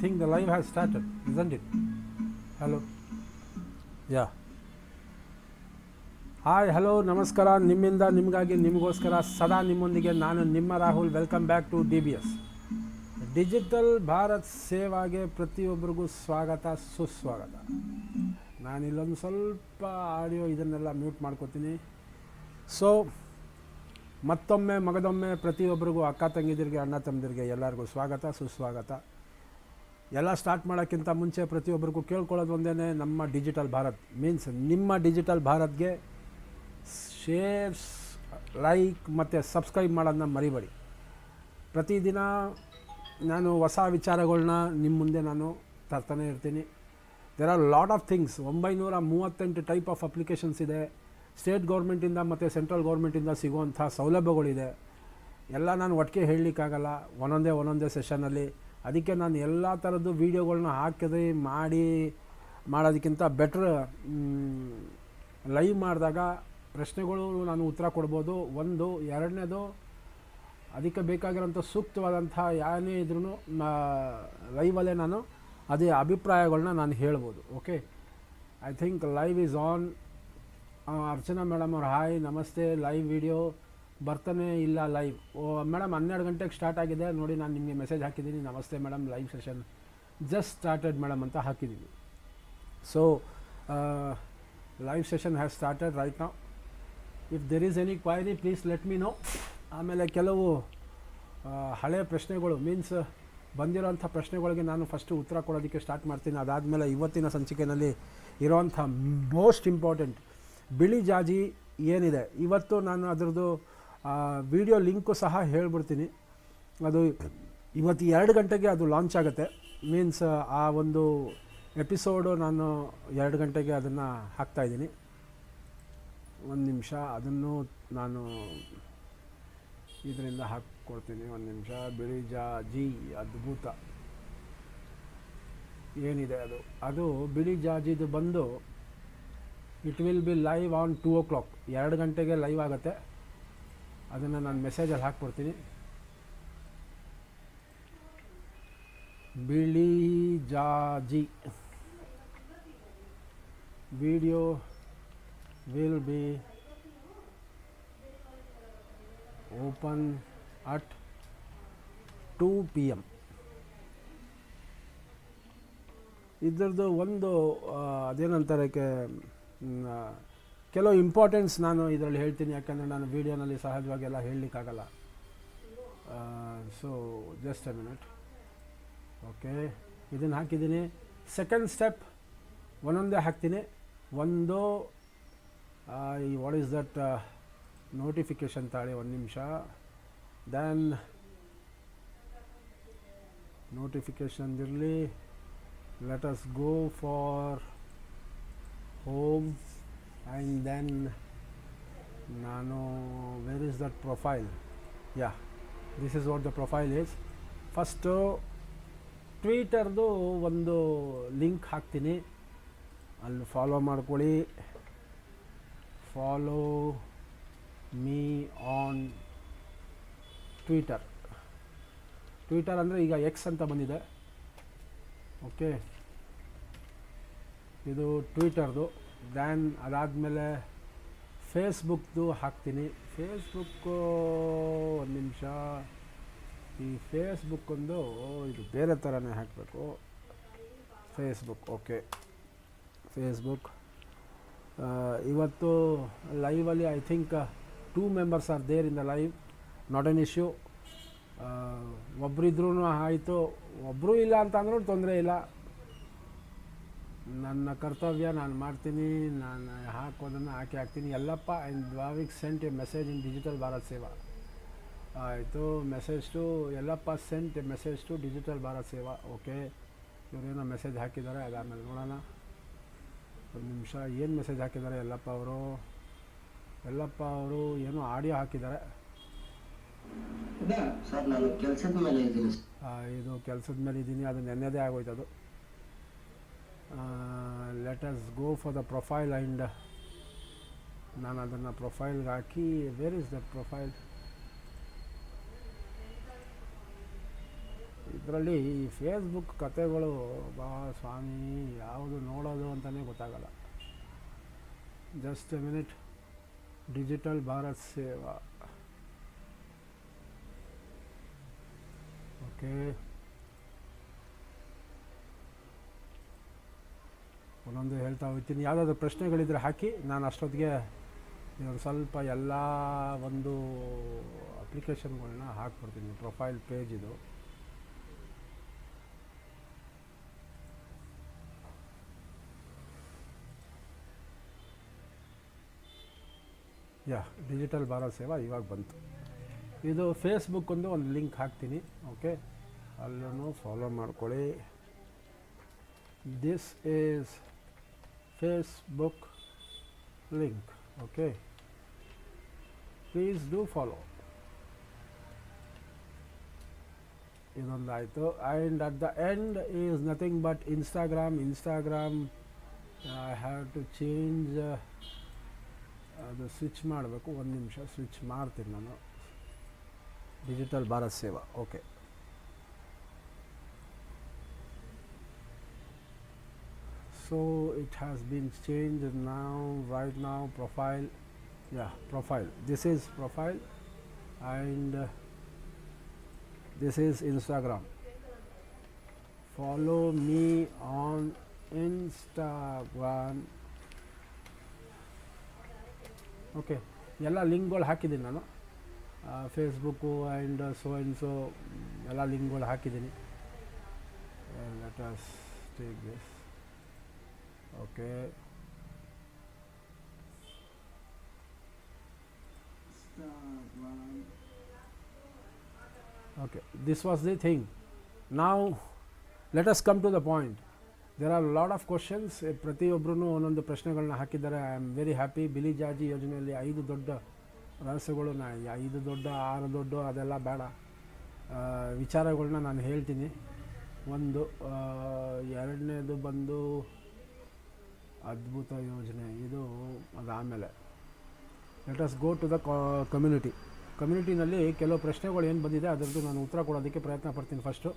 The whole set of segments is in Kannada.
think the live has started, isn't it? Hello. Yeah. Hi hello ನಮಸ್ಕಾರ ನಿಮ್ಮಿಂದ ನಿಮಗಾಗಿ ನಿಮಗೋಸ್ಕರ ಸದಾ ನಿಮ್ಮೊಂದಿಗೆ ನಾನು ನಿಮ್ಮ Rahul welcome back to D B S digital Bharat ಸೇವಾಗೆ ಪ್ರತಿಯೊಬ್ಬರಿಗೂ ಸ್ವಾಗತ ಸುಸ್ವಾಗತ ನಾನಿಲ್ಲೊಂದು ಸ್ವಲ್ಪ ಆಡಿಯೋ ಇದನ್ನೆಲ್ಲ ಮ್ಯೂಟ್ ಮಾಡ್ಕೋತೀನಿ ಸೊ ಮತ್ತೊಮ್ಮೆ ಮಗದೊಮ್ಮೆ ಪ್ರತಿಯೊಬ್ಬರಿಗೂ ಅಕ್ಕ ತಂಗಿದಿರಿಗೆ ಅಣ್ಣ ತಮ್ಮದಿರಿಗೆ ಎಲ್ಲರಿಗೂ ಸ್ವಾಗತ ಸುಸ್ವಾಗತ ಎಲ್ಲ ಸ್ಟಾರ್ಟ್ ಮಾಡೋಕ್ಕಿಂತ ಮುಂಚೆ ಪ್ರತಿಯೊಬ್ಬರಿಗೂ ಕೇಳ್ಕೊಳ್ಳೋದು ಒಂದೇ ನಮ್ಮ ಡಿಜಿಟಲ್ ಭಾರತ್. ಮೀನ್ಸ್ ನಿಮ್ಮ ಡಿಜಿಟಲ್ ಭಾರತ್ಗೆ ಶೇರ್ಸ್ ಲೈಕ್ ಮತ್ತು ಸಬ್ಸ್ಕ್ರೈಬ್ ಮಾಡೋದನ್ನ ಮರಿಬೇಡಿ. ಪ್ರತಿದಿನ ನಾನು ಹೊಸ ವಿಚಾರಗಳನ್ನ ನಿಮ್ಮ ಮುಂದೆ ನಾನು ತರ್ತಾನೆ ಇರ್ತೀನಿ. There are lot of things ಒಂಬೈನೂರ ಮೂವತ್ತೆಂಟು ಟೈಪ್ ಆಫ್ ಅಪ್ಲಿಕೇಶನ್ಸ್ ಇದೆ. ಸ್ಟೇಟ್ ಗೌರ್ಮೆಂಟಿಂದ ಮತ್ತು ಸೆಂಟ್ರಲ್ ಗೌರ್ಮೆಂಟಿಂದ ಸಿಗುವಂಥ ಸೌಲಭ್ಯಗಳಿದೆ. ಎಲ್ಲ ನಾನು ಒಟ್ಟಿಗೆ ಹೇಳಲಿಕ್ಕಾಗಲ್ಲ. ಒಂದೊಂದೇ ಒಂದೊಂದೇ ಸೆಷನಲ್ಲಿ ಅದಕ್ಕೆ ನಾನು ಎಲ್ಲ ಥರದ್ದು ವೀಡಿಯೋಗಳನ್ನ ಹಾಕಿದ್ರೆ ಮಾಡಿ ಮಾಡೋದಕ್ಕಿಂತ ಬೆಟ್ರ್ ಲೈವ್ ಮಾಡಿದಾಗ ಪ್ರಶ್ನೆಗಳು ನಾನು ಉತ್ತರ ಕೊಡ್ಬೋದು. ಒಂದು, ಎರಡನೇದು ಅದಕ್ಕೆ ಬೇಕಾಗಿರೋಂಥ ಸೂಕ್ತವಾದಂಥ ಯಾರೇ ಇದ್ರೂ ಲೈವಲ್ಲೇ ನಾನು ಅದೇ ಅಭಿಪ್ರಾಯಗಳನ್ನ ನಾನು ಹೇಳ್ಬೋದು. Okay I think live is on Archana madam ಅವ್ರು ಹಾಯ್ ನಮಸ್ತೆ ಲೈವ್ ವಿಡಿಯೋ ಬರ್ತಾನೆ ಇಲ್ಲ ಲೈವ್ ಓ ಮೇಡಮ್ ಹನ್ನೆರಡು ಗಂಟೆಗೆ ಸ್ಟಾರ್ಟ್ ಆಗಿದೆ. ನೋಡಿ, ನಾನು ನಿಮಗೆ ಮೆಸೇಜ್ ಹಾಕಿದ್ದೀನಿ. ನಮಸ್ತೆ madam live session just started madam ಅಂತ ಹಾಕಿದ್ದೀನಿ. So live session has started right ನಾವು if there is any query please let me know ಆಮೇಲೆ ಕೆಲವು ಹಳೆ ಪ್ರಶ್ನೆಗಳು ಮೀನ್ಸ್ ಬಂದಿರೋಂಥ ಪ್ರಶ್ನೆಗಳಿಗೆ ನಾನು ಫಸ್ಟು ಉತ್ತರ ಕೊಡೋದಕ್ಕೆ ಸ್ಟಾರ್ಟ್ ಮಾಡ್ತೀನಿ. ಅದಾದಮೇಲೆ ಇವತ್ತಿನ ಸಂಚಿಕೆಯಲ್ಲಿ ಇರೋವಂಥ ಮೋಸ್ಟ್ ಇಂಪಾರ್ಟೆಂಟ್ ಬಿಳಿ ಜಾಜಿ ಏನಿದೆ? ಇವತ್ತು ನಾನು ಅದರದ್ದು ವಿಡಿಯೋ ಲಿಂಕು ಸಹ ಹೇಳ್ಬಿಡ್ತೀನಿ. ಅದು ಇವತ್ತು ಎರಡು ಗಂಟೆಗೆ ಅದು ಲಾಂಚ್ ಆಗುತ್ತೆ. ಮೀನ್ಸ್ ಆ ಒಂದು ಎಪಿಸೋಡು ನಾನು ಎರಡು ಗಂಟೆಗೆ ಅದನ್ನು ಹಾಕ್ತಾಯಿದ್ದೀನಿ ಒಂದು ನಿಮಿಷ, ಅದನ್ನು ನಾನು ಇದರಿಂದ ಹಾಕ್ಕೊಡ್ತೀನಿ. ಒಂದು ನಿಮಿಷ, ಬಿಳಿ ಜಾಜಿ ಅದ್ಭುತ. ಏನಿದೆ ಅದು? ಅದು ಬಿಳಿ ಜಾಜಿದು ಬಂದು it will be live on two o'clock ಎರಡು ಗಂಟೆಗೆ ಲೈವ್ ಆಗುತ್ತೆ. ಅದನ್ನು ನಾನು ಮೆಸೇಜಲ್ಲಿ ಹಾಕ್ಬಿಡ್ತೀನಿ. ಬಿಳಿ ಜಾಜಿ. Video will be open at two P M ಇದ್ರದ್ದು ಒಂದು ಅದೇನಂತಾರೆ ಕೆಲವು ಇಂಪಾರ್ಟೆನ್ಸ್ ನಾನು ಇದರಲ್ಲಿ ಹೇಳ್ತೀನಿ, ಯಾಕಂದರೆ ನಾನು ವೀಡಿಯೋನಲ್ಲಿ ಸಹಜವಾಗಿ ಎಲ್ಲ ಹೇಳಲಿಕ್ಕಾಗಲ್ಲ. So just a minute okay ಇದನ್ನು ಹಾಕಿದ್ದೀನಿ. ಸೆಕೆಂಡ್ ಸ್ಟೆಪ್ ಒಂದೊಂದೇ ಹಾಕ್ತೀನಿ. ಒಂದು ಈ ವಾಟ್ ಈಸ್ ದಟ್ ನೋಟಿಫಿಕೇಷನ್ ತಾಳಿ, ಒಂದು ನಿಮಿಷ. ದೆನ್ ನೋಟಿಫಿಕೇಷನ್ ಇರಲಿ. Let us go for home. And then, nano, where is that profile? Yeah, this is what the profile is. First ಟ್ವೀಟರ್ದು ಒಂದು ಲಿಂಕ್ ಹಾಕ್ತೀನಿ. ಅಲ್ಲಿ ಫಾಲೋ ಮಾಡ್ಕೊಳ್ಳಿ. Follow me on Twitter Twitter ಅಂದರೆ ಈಗ ಎಕ್ಸ್ ಅಂತ ಬಂದಿದೆ. ಓಕೆ ಇದು ಟ್ವಿಟರ್ದು ದ್ಯಾನ್ ಅದಾದಮೇಲೆ ಫೇಸ್ಬುಕ್ದು ಹಾಕ್ತೀನಿ. ಫೇಸ್ಬುಕ್ಕು ಒಂದು ನಿಮಿಷ. ಈ ಫೇಸ್ಬುಕ್ ಒಂದು ಇದು ಬೇರೆ ಥರನೇ ಹಾಕಬೇಕು. Facebook okay. ಫೇಸ್ಬುಕ್ ಇವತ್ತು ಲೈವಲ್ಲಿ I think two members are there in the live not an issue ಒಬ್ಬರಿದ್ರೂ ಆಯಿತು. ಒಬ್ಬರು ಇಲ್ಲ ಅಂತಂದ್ರೂ ತೊಂದರೆ ಇಲ್ಲ. ನನ್ನ ಕರ್ತವ್ಯ ನಾನು ಮಾಡ್ತೀನಿ ನಾನು ಹಾಕೋದನ್ನು ಹಾಕಿ ಹಾಕ್ತೀನಿ. ಎಲ್ಲಪ್ಪ in ದ್ವಾವಿಕ್ sent a message in digital Bharat Seva ಆಯಿತು message to Ellappa sent a message to digital Bharat Seva okay ಇವರೇನೋ message ಹಾಕಿದ್ದಾರೆ ಅದಾದಮೇಲೆ ನೋಡೋಣ. ಒಂದು ನಿಮಿಷ ಏನು ಮೆಸೇಜ್ ಹಾಕಿದ್ದಾರೆ ಎಲ್ಲಪ್ಪ ಅವರು? ಎಲ್ಲಪ್ಪ ಅವರು ಏನೋ ಆಡಿಯೋ ಹಾಕಿದ್ದಾರೆ. ಇದು ಕೆಲಸದ ಮೇಲೆ ಇದ್ದೀನಿ ಅದು ನೆನ್ನೆದೇ ಆಗೋಯ್ತು ಅದು. Let us go for the profile and ನಾನು ಅದನ್ನು ಪ್ರೊಫೈಲ್ಗೆ ಹಾಕಿ ವೇರ್ ಇಸ್ ದಟ್ ಪ್ರೊಫೈಲ್ ಇದರಲ್ಲಿ ಈ ಫೇಸ್ಬುಕ್ ಕತೆಗಳು, ಬಾ ಸ್ವಾಮಿ, ಯಾವುದು ನೋಡೋದು ಅಂತಲೇ ಗೊತ್ತಾಗಲ್ಲ. Just a minute digital Bharat Seva okay ಒಂದೊಂದು ಹೇಳ್ತಾ ಹೋಗ್ತೀನಿ. ಯಾವುದಾದ್ರು ಪ್ರಶ್ನೆಗಳಿದ್ರೆ ಹಾಕಿ ನಾನು ಅಷ್ಟೊತ್ತಿಗೆ ಒಂದು ಸ್ವಲ್ಪ ಎಲ್ಲ ಒಂದು ಅಪ್ಲಿಕೇಶನ್ಗಳನ್ನ ಹಾಕ್ಬಿಡ್ತೀನಿ. ಪ್ರೊಫೈಲ್ ಪೇಜ್ ಇದು. ಯಾ, ಡಿಜಿಟಲ್ ಭಾರತ್ ಸೇವಾ ಇವಾಗ ಬಂತು. ಇದು ಫೇಸ್ಬುಕ್ ಒಂದು ಒಂದು ಲಿಂಕ್ ಹಾಕ್ತೀನಿ. ಓಕೆ? ಅಲ್ಲೂ ಫಾಲೋ ಮಾಡ್ಕೊಳ್ಳಿ. this is Facebook link okay please do follow ಇದೊಂದಾಯಿತು and at the end is nothing but Instagram Instagram I have to change ಅದು ಸ್ವಿಚ್ ಮಾಡಬೇಕು ಒಂದು ನಿಮಿಷ ಸ್ವಿಚ್ ಮಾಡ್ತೀನಿ ನಾನು digital Bharat Seva okay so it has been changed now right now profile yeah profile this is profile and uh, this is instagram follow me on instagram okay ಎಲ್ಲ ಲಿಂಕ್ಗಳು ಹಾಕಿದ್ದೀನಿ ನಾನು Facebook and so and so ಎಲ್ಲ ಲಿಂಕ್ಗಳು ಹಾಕಿದ್ದೀನಿ let us take this Okay okay this was the thing. Now let us come to the point. There are a lot of questions. Eh, ಪ್ರತಿಯೊಬ್ಬರೂ ಒಂದೊಂದು ಪ್ರಶ್ನೆಗಳನ್ನ ಹಾಕಿದ್ದಾರೆ. ಐ ಆಮ್ ವೆರಿ ಹ್ಯಾಪಿ ಬಿಲಿ ಜಾಜಿ ಯೋಜನೆಯಲ್ಲಿ ಐದು ದೊಡ್ಡ ರಹಸ್ಯಗಳು ನಾ ಐದು ದೊಡ್ಡ ಆರು ದೊಡ್ಡ ಅದೆಲ್ಲ ಬೇಡ. ವಿಚಾರಗಳನ್ನ ನಾನು ಹೇಳ್ತೀನಿ. ಒಂದು ಎರಡನೇದು ಬಂದು ಅದ್ಭುತ ಯೋಜನೆ. ಇದು ಅದಾದಮೇಲೆ. Let us go to the community ಕಮ್ಯುನಿಟಿನಲ್ಲಿ ಕೆಲವು ಪ್ರಶ್ನೆಗಳು ಏನು ಬಂದಿದೆ ಅದರದ್ದು ನಾನು ಉತ್ತರ ಕೊಡೋದಕ್ಕೆ ಪ್ರಯತ್ನ ಪಡ್ತೀನಿ ಫಸ್ಟು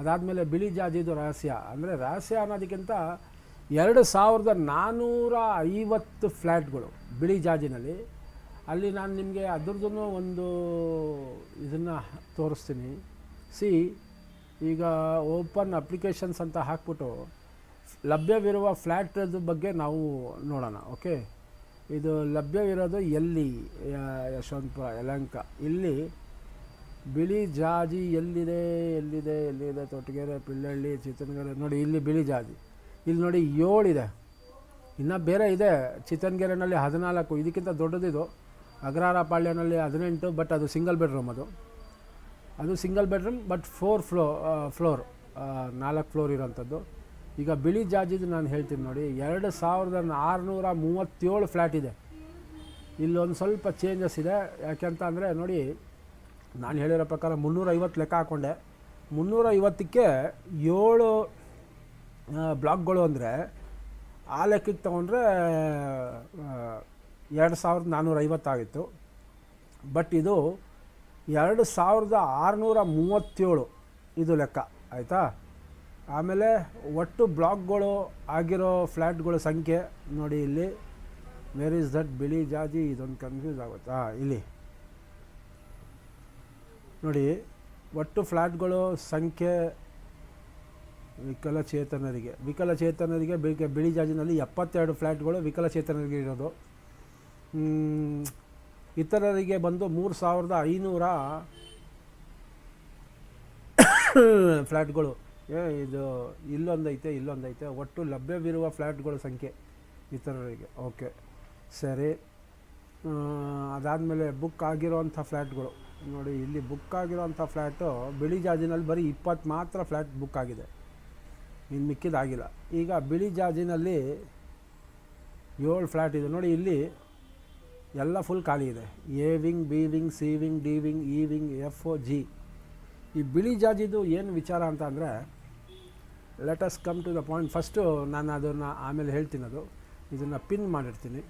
ಅದಾದಮೇಲೆ ಬಿಳಿ ಜಾಜಿದು ರಹಸ್ಯ. ಅಂದರೆ ರಹಸ್ಯ ಅನ್ನೋದಕ್ಕಿಂತ ಎರಡು ಸಾವಿರದ ನಾನ್ನೂರ ಐವತ್ತು ಫ್ಲ್ಯಾಟ್ಗಳು ಬಿಳಿ ಜಾಜಿನಲ್ಲಿ. ಅಲ್ಲಿ ನಾನು ನಿಮಗೆ ಅದ್ರದ್ದು ಒಂದು ಇದನ್ನು ತೋರಿಸ್ತೀನಿ. ಸಿ, ಈಗ ಓಪನ್ ಅಪ್ಲಿಕೇಶನ್ಸ್ ಅಂತ ಹಾಕ್ಬಿಟ್ಟು ಲಭ್ಯವಿರುವ ಫ್ಲ್ಯಾಟ್ ಬಗ್ಗೆ ನಾವು ನೋಡೋಣ, ಓಕೆ? ಇದು ಲಭ್ಯವಿರೋದು ಎಲ್ಲಿ ಯಶವಂತಪುರ ಯಲಂಕ ಇಲ್ಲಿ ಬಿಳಿ ಜಾಜಿ ಎಲ್ಲಿದೆ ಎಲ್ಲಿದೆ ಎಲ್ಲಿದೆ, ತೊಟ್ಟಿಗೆರೆ, ಪಿಳ್ಳಳ್ಳಿ, ಚಿತ್ತನಗೆರೆ, ನೋಡಿ ಇಲ್ಲಿ ಬಿಳಿ ಜಾಜಿ. ಇಲ್ಲಿ ನೋಡಿ ಏಳಿದೆ. ಇನ್ನು ಬೇರೆ ಇದೆ, ಚಿತ್ತನಗೆರೆನಲ್ಲಿ ಹದಿನಾಲ್ಕು, ಇದಕ್ಕಿಂತ ದೊಡ್ಡದಿದು. ಅಗ್ರಹಾರ ಪಾಳ್ಯನಲ್ಲಿ ಹದಿನೆಂಟು, ಬಟ್ ಅದು ಸಿಂಗಲ್ ಬೆಡ್ರೂಮ್ ಅದು. ಅದು single bedroom but four flo floor ನಾಲ್ಕು ಫ್ಲೋರ್ ಇರೋಂಥದ್ದು ಈಗ ಬಿಳಿ ಜಾಜಿದು ನಾನು ಹೇಳ್ತೀನಿ ನೋಡಿ, ಎರಡು ಸಾವಿರದ ಆರುನೂರ ಮೂವತ್ತೇಳು ಫ್ಲ್ಯಾಟ್ ಇದೆ. ಇಲ್ಲೊಂದು ಸ್ವಲ್ಪ ಚೇಂಜಸ್ ಇದೆ. ಯಾಕೆಂತ ಅಂದರೆ ನೋಡಿ, ನಾನು ಹೇಳಿರೋ ಪ್ರಕಾರ ಮುನ್ನೂರೈವತ್ತು ಲೆಕ್ಕ ಹಾಕ್ಕೊಂಡೆ ಮುನ್ನೂರೈವತ್ತಕ್ಕೆ ಏಳು ಬ್ಲಾಕ್ಗಳು ಅಂದರೆ ಆ ಲೆಕ್ಕಕ್ಕೆ ತೊಗೊಂಡ್ರೆ ಎರಡು ಸಾವಿರದ ನಾನ್ನೂರೈವತ್ತಾಗಿತ್ತು ಬಟ್ ಇದು ಎರಡು ಸಾವಿರದ ಆರುನೂರ ಮೂವತ್ತೇಳು ಇದು ಲೆಕ್ಕ, ಆಯಿತಾ? ಆಮೇಲೆ ಒಟ್ಟು ಬ್ಲಾಕ್ಗಳು ಆಗಿರೋ ಫ್ಲ್ಯಾಟ್ಗಳ ಸಂಖ್ಯೆ ನೋಡಿ ಇಲ್ಲಿ. ವೇರ್ ಇಸ್ ದಟ್ ಬಿಳಿ ಜಾಜಿ ಇದೊಂದು ಕನ್ಫ್ಯೂಸ್ ಆಗುತ್ತಾ? ಇಲ್ಲಿ. ನೋಡಿ, ಒಟ್ಟು ಫ್ಲ್ಯಾಟ್ಗಳು ಸಂಖ್ಯೆ ವಿಕಲಚೇತನರಿಗೆ ವಿಕಲಚೇತನರಿಗೆ ಬಿಳಿ ಬಿಳಿ ಜಾಜಿನಲ್ಲಿ ಎಪ್ಪತ್ತೆರಡು ಫ್ಲ್ಯಾಟ್ಗಳು ವಿಕಲಚೇತನರಿಗೆ ಇರೋದು. ಇತರರಿಗೆ ಬಂದು ಮೂರು ಸಾವಿರದ ಐನೂರ ಫ್ಲ್ಯಾಟ್ಗಳು. ಇದು ಇಲ್ಲೊಂದೈತೆ ಇಲ್ಲೊಂದೈತೆ. ಒಟ್ಟು ಲಭ್ಯವಿರುವ ಫ್ಲ್ಯಾಟ್ಗಳ ಸಂಖ್ಯೆ ಇತರರಿಗೆ. ಓಕೆ. ಸರಿ. ಅದಾದಮೇಲೆ ಬುಕ್ ಆಗಿರೋವಂಥ ಫ್ಲ್ಯಾಟ್ಗಳು ನೋಡಿ, ಇಲ್ಲಿ ಬುಕ್ ಆಗಿರೋವಂಥ ಫ್ಲ್ಯಾಟು ಬಿಳಿ ಜಾಜಿನಲ್ಲಿ ಬರೀ ಇಪ್ಪತ್ತು ಮಾತ್ರ ಫ್ಲ್ಯಾಟ್ ಬುಕ್ ಆಗಿದೆ. ಇನ್ನು ಮಿಕ್ಕಿದಾಗಿಲ್ಲ. ಈಗ ಬಿಳಿ ಜಾಜಿನಲ್ಲಿ ಏಳು ಫ್ಲ್ಯಾಟ್ ಇದೆ. ನೋಡಿ, ಇಲ್ಲಿ ಎಲ್ಲ ಫುಲ್ ಖಾಲಿ ಇದೆ. A wing, B wing, C wing, D wing, E wing, F O G. ಈ ಬಿಳಿ ಜಾಜಿದು ಏನು ವಿಚಾರ ಅಂತ ಅಂದರೆ let us come to the point first ನಾನು ಅದನ್ನು ಆಮೇಲೆ ಹೇಳ್ತೀನಿ ಅದು. ಇದನ್ನು ಪಿನ್ ಮಾಡಿರ್ತೀನಿ.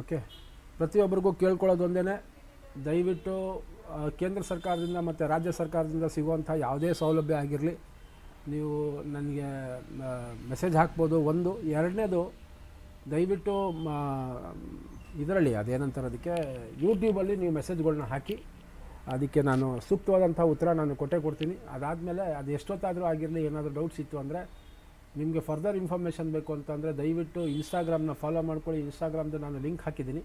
ಓಕೆ ಪ್ರತಿಯೊಬ್ಬರಿಗೂ ಕೇಳ್ಕೊಳ್ಳೋದು ಒಂದೇ ದಯವಿಟ್ಟು ಕೇಂದ್ರ ಸರ್ಕಾರದಿಂದ ಮತ್ತು ರಾಜ್ಯ ಸರ್ಕಾರದಿಂದ ಸಿಗುವಂಥ ಯಾವುದೇ ಸೌಲಭ್ಯ ಆಗಿರಲಿ. ನೀವು ನನಗೆ ಮೆಸೇಜ್ ಹಾಕ್ಬೋದು. ಒಂದು. ಎರಡನೇದು, ದಯವಿಟ್ಟು ಇದರಲ್ಲಿ ಅದೇನಂತಾರೆ ಅದಕ್ಕೆ ಯೂಟ್ಯೂಬಲ್ಲಿ ನೀವು ಮೆಸೇಜ್ಗಳನ್ನ ಹಾಕಿ. ಅದಕ್ಕೆ ನಾನು ಸೂಕ್ತವಾದಂಥ ಉತ್ತರ ನಾನು ಕೊಟ್ಟೇ ಕೊಡ್ತೀನಿ. ಅದಾದಮೇಲೆ ಅದು ಎಷ್ಟೊತ್ತಾದರೂ ಆಗಿರಲಿ, ಏನಾದರೂ ಡೌಟ್ಸ್ ಇತ್ತು ಅಂದರೆ ನಿಮಗೆ ಫರ್ದರ್ ಇನ್ಫಾರ್ಮೇಷನ್ ಬೇಕು ಅಂತಂದರೆ ದಯವಿಟ್ಟು ಇನ್ಸ್ಟಾಗ್ರಾಮ್ನ ಫಾಲೋ ಮಾಡ್ಕೊಳ್ಳಿ. ಇನ್ಸ್ಟಾಗ್ರಾಮ್ದು ನಾನು ಲಿಂಕ್ ಹಾಕಿದ್ದೀನಿ.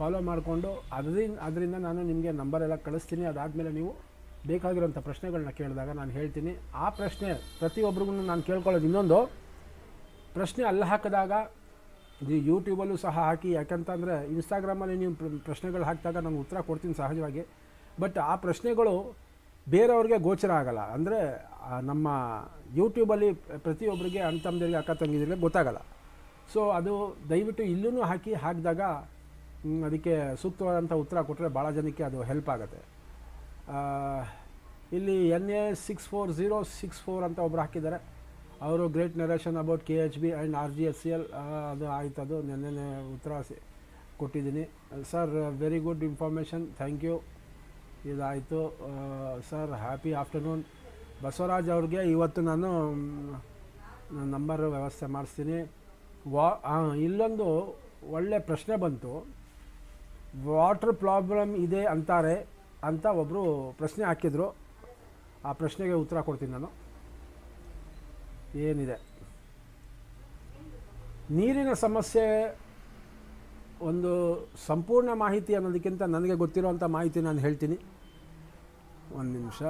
ಫಾಲೋ ಮಾಡಿಕೊಂಡು ಅದರಿಂದ ಅದರಿಂದ ನಾನು ನಿಮಗೆ ನಂಬರ್ ಎಲ್ಲ ಕಳಿಸ್ತೀನಿ. ಅದಾದಮೇಲೆ ನೀವು ಬೇಕಾಗಿರೋಂಥ ಪ್ರಶ್ನೆಗಳನ್ನ ಕೇಳಿದಾಗ ನಾನು ಹೇಳ್ತೀನಿ. ಆ ಪ್ರಶ್ನೆ ಪ್ರತಿಯೊಬ್ಬರಿಗೂ ನಾನು ಕೇಳ್ಕೊಳ್ಳೋದು ಇನ್ನೊಂದು. ಪ್ರಶ್ನೆ ಅಲ್ಲಿ ಹಾಕಿದಾಗ ಇದು ಯೂಟ್ಯೂಬಲ್ಲೂ ಸಹ ಹಾಕಿ, ಯಾಕಂತಂದರೆ ಇನ್ಸ್ಟಾಗ್ರಾಮಲ್ಲಿ ನೀವು ಪ್ರಶ್ನೆಗಳು ಹಾಕಿದಾಗ ನಾನು ಉತ್ತರ ಕೊಡ್ತೀನಿ ಸಹಜವಾಗಿ. ಬಟ್ ಆ ಪ್ರಶ್ನೆಗಳು ಬೇರೆಯವ್ರಿಗೆ ಗೋಚರ ಆಗಲ್ಲ. ಅಂದರೆ ನಮ್ಮ ಯೂಟ್ಯೂಬಲ್ಲಿ ಪ್ರತಿಯೊಬ್ಬರಿಗೆ ಅಣ್ಣ ತಮ್ಮದಿರಿಗೆ, ಅಕ್ಕ ತಂಗಿದಿರಿಗೆ ಗೊತ್ತಾಗಲ್ಲ. ಸೊ ಅದು ದಯವಿಟ್ಟು ಇಲ್ಲೂ ಹಾಕಿ, ಹಾಕಿದಾಗ ಅದಕ್ಕೆ ಸೂಕ್ತವಾದಂಥ ಉತ್ತರ ಕೊಟ್ಟರೆ ಭಾಳ ಜನಕ್ಕೆ ಅದು ಹೆಲ್ಪ್ ಆಗುತ್ತೆ. ಇಲ್ಲಿ N A six four zero six four ಅಂತ ಒಬ್ರು ಹಾಕಿದ್ದಾರೆ. ಅವರು great narration about K H B and R G S C L ಅದು ಆಯ್ತು, ಅದು ನೆನ್ನೆ ಉತ್ತರ ಕೊಟ್ಟಿದ್ದೀನಿ. Sir very good information thank you ಇದಾಯಿತು. ಸರ್ ಹ್ಯಾಪಿ ಆಫ್ಟರ್ನೂನ್ ಬಸವರಾಜ್ ಅವ್ರಿಗೆ ಇವತ್ತು ನಾನು ನಂಬರ್ ವ್ಯವಸ್ಥೆ ಮಾಡಿಸ್ತೀನಿ. ವಾ ಇಲ್ಲೊಂದು ಒಳ್ಳೆ ಪ್ರಶ್ನೆ ಬಂತು. ವಾಟರ್ ಪ್ರಾಬ್ಲಮ್ ಇದೆ ಅಂತಾರೆ ಅಂತ ಒಬ್ಬರು ಪ್ರಶ್ನೆ ಹಾಕಿದರು. ಆ ಪ್ರಶ್ನೆಗೆ ಉತ್ತರ ಕೊಡ್ತೀನಿ ನಾನು. ಏನಿದೆ? ನೀರಿನ ಸಮಸ್ಯೆ ಒಂದು ಸಂಪೂರ್ಣ ಮಾಹಿತಿ ಅನ್ನೋದಕ್ಕಿಂತ ನನಗೆ ಗೊತ್ತಿರುವಂಥ ಮಾಹಿತಿ ನಾನು ಹೇಳ್ತೀನಿ. ಒಂದು ನಿಮಿಷ.